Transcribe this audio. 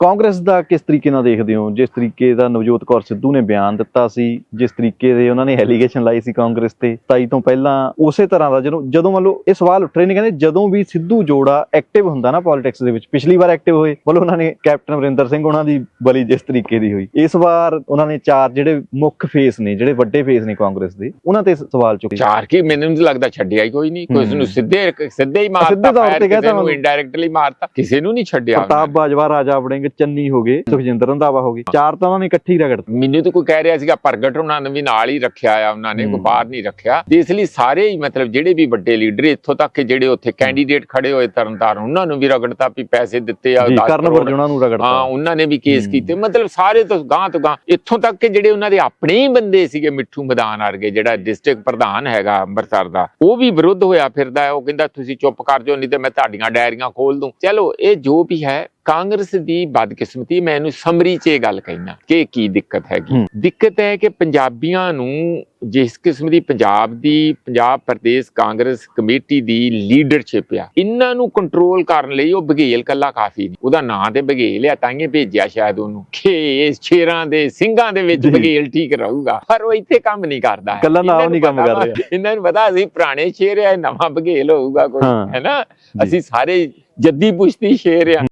ਕਾਂਗਰਸ ਦਾ ਕਿਸ ਤਰੀਕੇ ਨਾਲ ਦੇਖਦੇ ਹੋ? ਜਿਸ ਤਰੀਕੇ ਦਾ ਨਵਜੋਤ ਕੌਰ ਸਿੱਧੂ ਨੇ ਬਿਆਨ ਦਿੱਤਾ ਸੀ ਜਿਸ ਤਰੀਕੇ ਦੇ ਉਹਨਾਂ ਨੇ ਐਲੀਗੇਸ਼ਨ ਲਾਈ ਸੀ ਕਾਂਗਰਸ ਤੇ 27 ਤੋਂ ਪਹਿਲਾਂ ਉਸੇ ਤਰ੍ਹਾਂ ਦਾ ਜਦੋਂ ਜਦੋਂ ਮੰਨ ਲਓ ਇਹ ਸਵਾਲ ਉੱਠ ਰਹੇ ਨੇ ਕਹਿੰਦੇ ਜਦੋਂ ਵੀ ਸਿੱਧੂ ਜੋੜਾ ਐਕਟਿਵ ਹੁੰਦਾ ਨਾ ਪੋਲਿਟਿਕਸ ਦੇ ਵਿੱਚ ਪਿਛਲੀ ਵਾਰ ਐਕਟਿਵ ਹੋਏ ਬੋਲੋ ਉਹਨਾਂ ਨੇ ਕੈਪਟਨ ਅਮਰਿੰਦਰ ਸਿੰਘ ਉਹਨਾਂ ਦੀ ਬਲੀ ਜਿਸ ਤਰੀਕੇ ਦੀ ਹੋਈ। ਇਸ ਵਾਰ ਉਹਨਾਂ ਨੇ ਚਾਰ ਜਿਹੜੇ ਮੁੱਖ ਫੇਸ ਨੇ ਜਿਹੜੇ ਵੱਡੇ ਫੇਸ ਨੇ ਕਾਂਗਰਸ ਦੇ ਉਹਨਾਂ ਤੇ ਸਵਾਲ ਚੁੱਕੇ ਚਾਰ ਕੀ ਮੈਨੂੰ ਨਹੀਂ ਲੱਗਦਾ ਛੱਡਿਆ ਹੀ ਕੋਈ ਨਹੀਂ ਹੂੰ। ਨੂੰ ਸਿੱਧੇ ਸਿੱਧੇ ਹੀ ਸਿੱਧੇ ਮਾਰਤਾ ਕਿਸੇ ਨੂੰ ਇਨਡਾਇਰੈਕਟਲੀ ਮਾਰਤਾ ਕਿਸੇ ਨੂੰ ਨਹੀਂ ਛੱਡਿਆ ਪ੍ਰਤਾਪ ਬਾਜਵਾ ਰਾਜਾ ਵੜਿੰਗ ਚੰਨੀ ਹੋ ਗਏ ਸੁਖਜਿੰਦਰ ਰੰਧਾਵਾ ਹੋ ਗਏ ਚਾਰ ਤਾਂ ਉਹਨਾਂ ਨੇ ਇਕੱਠੀ ਰਗੜ ਮੈਨੂੰ ਤਾਂ ਕੋਈ ਕਹਿ ਰਿਹਾ ਸੀਗਾ ਪ੍ਰਗਟ ਉਹਨਾਂ ਨੇ ਵੀ ਨਾਲ ਹੀ ਰੱਖਿਆ ਆ ਉਹਨਾਂ ਨੇ ਕੋਈ। ਬਾਹਰ ਨਹੀਂ ਰੱਖਿਆ ਇਸ ਲਈ ਸਾਰੇ ਹੀ ਮਤਲਬ ਜਿਹੜੇ ਵੀ ਵੱਡੇ ਲੀਡਰ ਇੱਥੋਂ ਤੱਕ ਕਿ ਜਿਹੜੇ ਉੱਥੇ ਕੈਂਡੀਡੇਟ ਖੜੇ ਹੋਏ ਤਰਨਤਾਰਨ ਉਹਨਾਂ ਨੂੰ ਵੀ ਰਗੜਤਾ ਵੀ ਪੈਸੇ ਦਿੱਤੇ ਆ ਜੀ 10 ਕਰਨ। ਵਰਜੁਣਾ ਨੂੰ ਰਗੜਤਾ ਹਾਂ ਉਹਨਾਂ ਨੇ ਵੀ ਕੇਸ। ਕੀਤੇ ਮਤਲਬ ਸਾਰੇ ਤੋਂ ਗਾਂ ਤੋਂ ਗਾਂ ਇੱਥੋਂ ਤੱਕ ਕਿ ਜਿਹੜੇ ਉਹਨਾਂ ਦੇ ਆਪਣੇ ਹੀ ਬੰਦੇ ਸੀਗੇ ਮਿੱਠੂ ਮੈਦਾਨ ਵਰਗੇ ਜਿਹੜਾ ਡਿਸਟ੍ਰਿਕਟ ਪ੍ਰਧਾਨ ਹੈਗਾ ਅੰਮ੍ਰਿਤਸਰ ਦਾ ਉਹ ਵੀ ਵਿਰੁੱਧ ਹੋਇਆ ਫਿਰਦਾ ਹੈ ਉਹ ਕਹਿੰਦਾ ਤੁਸੀਂ ਚੁੱਪ ਕਰ ਜਾਓ ਨਹੀਂ ਤੇ ਮੈਂ ਤੁਹਾਡੀਆਂ ਡਾਇਰੀਆਂ ਖੋਲ ਦੂੰ ਚਲੋ ਇਹ ਜੋ ਵੀ ਹੈ ਕਾਂਗਰਸ ਦੀ ਬਦਕਿਸਮਤੀ ਮੈਂ ਇਹਨੂੰ ਸਮਰੀ 'ਚ ਇਹ ਗੱਲ ਕਹਿਣਾ ਕਿ ਕੀ ਦਿੱਕਤ ਹੈਗੀ। ਦਿੱਕਤ ਹੈ ਕਿ ਪੰਜਾਬੀਆਂ ਨੂੰ ਜਿਸ ਕਿਸਮ ਦੀ ਪੰਜਾਬ ਦੀ ਪੰਜਾਬ ਪ੍ਰਦੇਸ਼ ਕਾਂਗਰਸ ਕਮੇਟੀ ਦੀ ਲੀਡਰਸ਼ਿਪ ਆ ਇਹਨਾਂ ਨੂੰ ਕੰਟਰੋਲ ਕਰਨ ਲਈ ਉਹ ਬਘੇਲ ਕੱਲਾ ਕਾਫੀ ਨਹੀਂ ਉਹਦਾ ਨਾਂ ਤੇ ਬਘੇਲ ਆ ਤਾਂ ਹੀ ਭੇਜਿਆ ਸ਼ਾਇਦ ਉਹਨੂੰ ਕਿ ਇਸ ਸ਼ੇਰਾਂ ਦੇ ਸਿੰਘਾਂ ਦੇ ਵਿੱਚ ਜੀ। ਬਘੇਲ ਠੀਕ ਰਹੂਗਾ ਪਰ ਉਹ ਇੱਥੇ ਕੰਮ ਨਹੀਂ ਕਰਦਾ ਇਹਨਾਂ ਨੂੰ ਨਹੀਂ ਕੰਮ ਕਰ ਰਿਹਾ। ਇਹਨਾਂ ਨੂੰ ਪਤਾ ਅਸੀਂ ਪੁਰਾਣੇ ਸ਼ੇਰ ਆ ਨਵਾਂ ਬਘੇਲ ਹੋਊਗਾ ਕੋਈ ਹਾਂ। ਹੈ ਨਾ ਅਸੀਂ ਸਾਰੇ ਜੱਦੀ ਪੁਸ਼ਤੀ ਸ਼ੇਰ ਆ